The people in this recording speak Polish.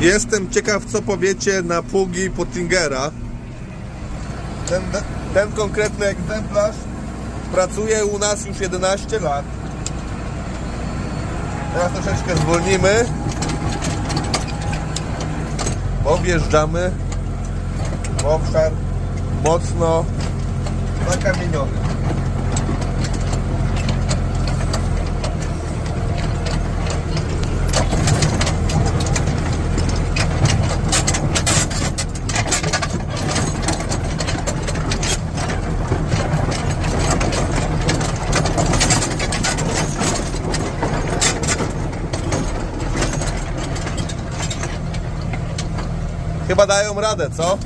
Jestem ciekaw, co powiecie na pługi Pottingera. Ten, ten konkretny egzemplarz pracuje u nas już 11 lat. Teraz troszeczkę zwolnimy, w obszar mocno zakamieniony. Chyba dają radę, co?